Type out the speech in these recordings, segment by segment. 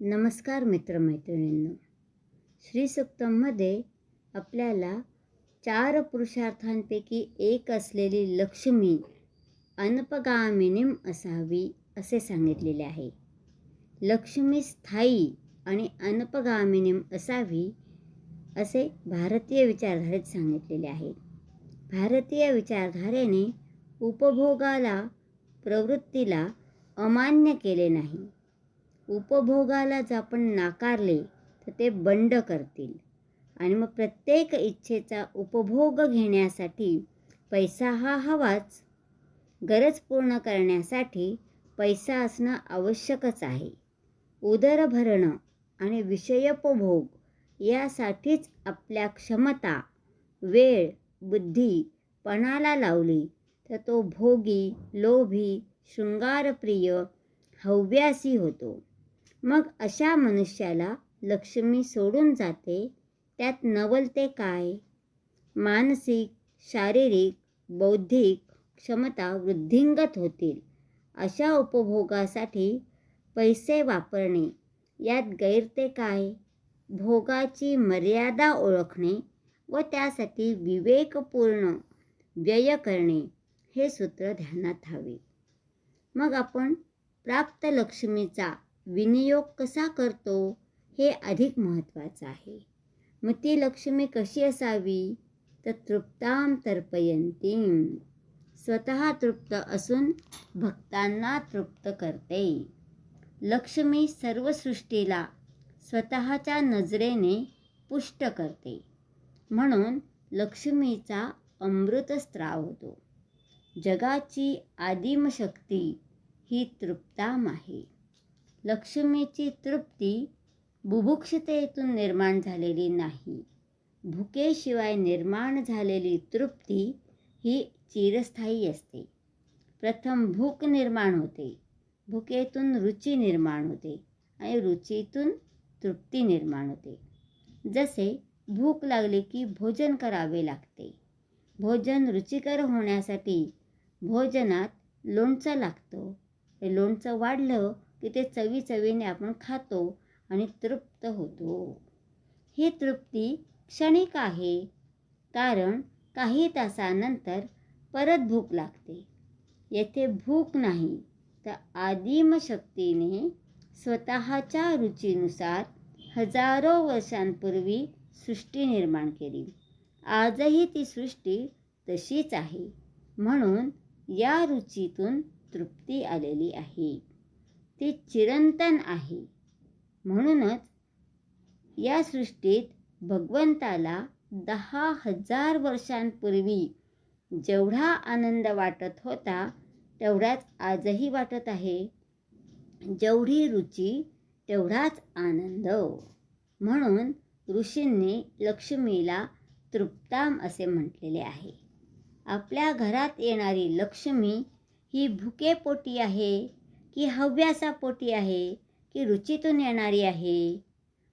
नमस्कार मित्रमैत्रिणींनो. श्री सुक्तममध्ये आपल्याला चार पुरुषार्थांपैकी एक असलेली लक्ष्मी अनपगामिनीम असावी असे सांगितलेले आहे. लक्ष्मी स्थायी आणि अनपगामिनीम असावी असे भारतीय विचारधारेत सांगितलेले आहे. भारतीय विचारधारेने उपभोगाला प्रवृत्तीला अमान्य केले नाही. उपभोगाला जर आपण नाकारले तर ते बंड करतील. आणि मग प्रत्येक इच्छेचा उपभोग घेण्यासाठी पैसा हा हवाच. गरज पूर्ण करण्यासाठी पैसा असणं आवश्यकच आहे. उदर भरणं आणि विषयोपभोग यासाठीच आपल्या क्षमता वेळ बुद्धी पणाला लावली तर तो भोगी लोभी शृंगारप्रिय हव्यासी होतो. मग अशा मनुष्याला लक्ष्मी सोडून जाते त्यात नवलते काय? मानसिक शारीरिक बौद्धिक क्षमता वृद्धिंगत होतील. अशा उपभोगासाठी पैसे वापरणे यात गैरते काय? भोगाची मर्यादा ओळखणे व त्यासाठी विवेकपूर्ण व्यय करणे हे सूत्र ध्यानात हवे. मग आपण प्राप्त लक्ष्मीचा विनियोग कसा करतो हे अधिक महत्त्वाचं आहे. मग ती लक्ष्मी कशी असावी? तर तृप्ताम तर्पयंती. स्वतः तृप्त असून भक्तांना तृप्त करते. लक्ष्मी सर्व सृष्टीला स्वतःच्या नजरेने पुष्ट करते. म्हणून लक्ष्मीचा अमृतस्त्राव होतो. जगाची आदिमशक्ती ही तृप्ताम आहे. लक्ष्मीची तृप्ती बुभुक्षतेतून निर्माण झालेली नाही. भुकेशिवाय निर्माण झालेली तृप्ती ही चिरस्थायी असते. प्रथम भूक निर्माण होते. भुकेतून रुची निर्माण होते आणि रुचीतून तृप्ती निर्माण होते. जसे भूक लागली की भोजन करावे लागते. भोजन रुचिकर होण्यासाठी भोजनात लोणचं लागतं. हे लोणचं वाढलं की ते चवी चवीने आपण खातो आणि तृप्त होतो. ही तृप्ती क्षणिक आहे कारण काही तासानंतर परत भूक लागते. येथे भूक नाही तर आदिमशक्तीने स्वतःच्या रुचीनुसार हजारो वर्षांपूर्वी सृष्टी निर्माण केली. आजही ती सृष्टी तशीच आहे. म्हणून या रुचीतून तृप्ती आलेली आहे. ती चिरंतन आहे. म्हणूनच या सृष्टीत भगवंताला दहा हजार वर्षांपूर्वी जेवढा आनंद वाटत होता तेवढाच आजही वाटत आहे. जेवढी रुची तेवढाच आनंद. म्हणून ऋषींनी लक्ष्मीला तृप्ताम असे म्हटलेले आहे. आपल्या घरात येणारी लक्ष्मी ही भुकेपोटी आहे की हव्यासापोटी आहे की रुचीतून येणारी आहे.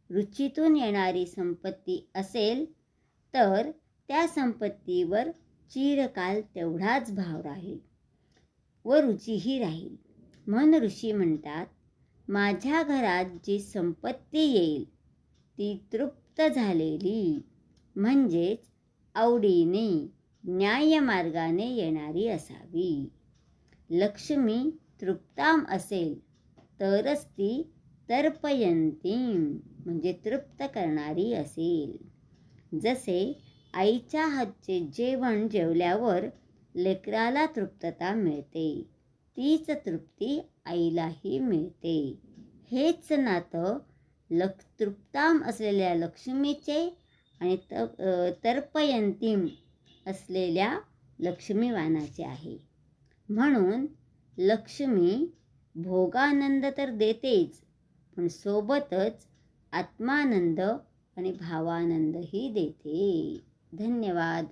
रुचीतून येणारी संपत्ती असेल तर त्या संपत्तीवर चिरकाल तेवढाच भाव राहील व रुचीही राहील. मन ऋषी म्हणतात माझ्या घरात जी संपत्ती येईल ती तृप्त झालेली. म्हणजेच आवडीने न्यायमार्गाने येणारी असावी. लक्ष्मी तृप्ताम असेल तरच ती तर्पयंतीम म्हणजे तृप्त करणारी असेल. जसे आईच्या हातचे जेवण जेवल्यावर लेकराला तृप्तता मिळते तीच तृप्ती आईलाही मिळते. हेच नातं लक तृप्ताम असलेल्या लक्ष्मीचे आणि त तर्पयंतीम असलेल्या लक्ष्मीवानाचे आहे. म्हणून लक्ष्मी भोगानंद तर देतेच पण सोबतच आत्मानंद आणि भावानंदही देते. धन्यवाद.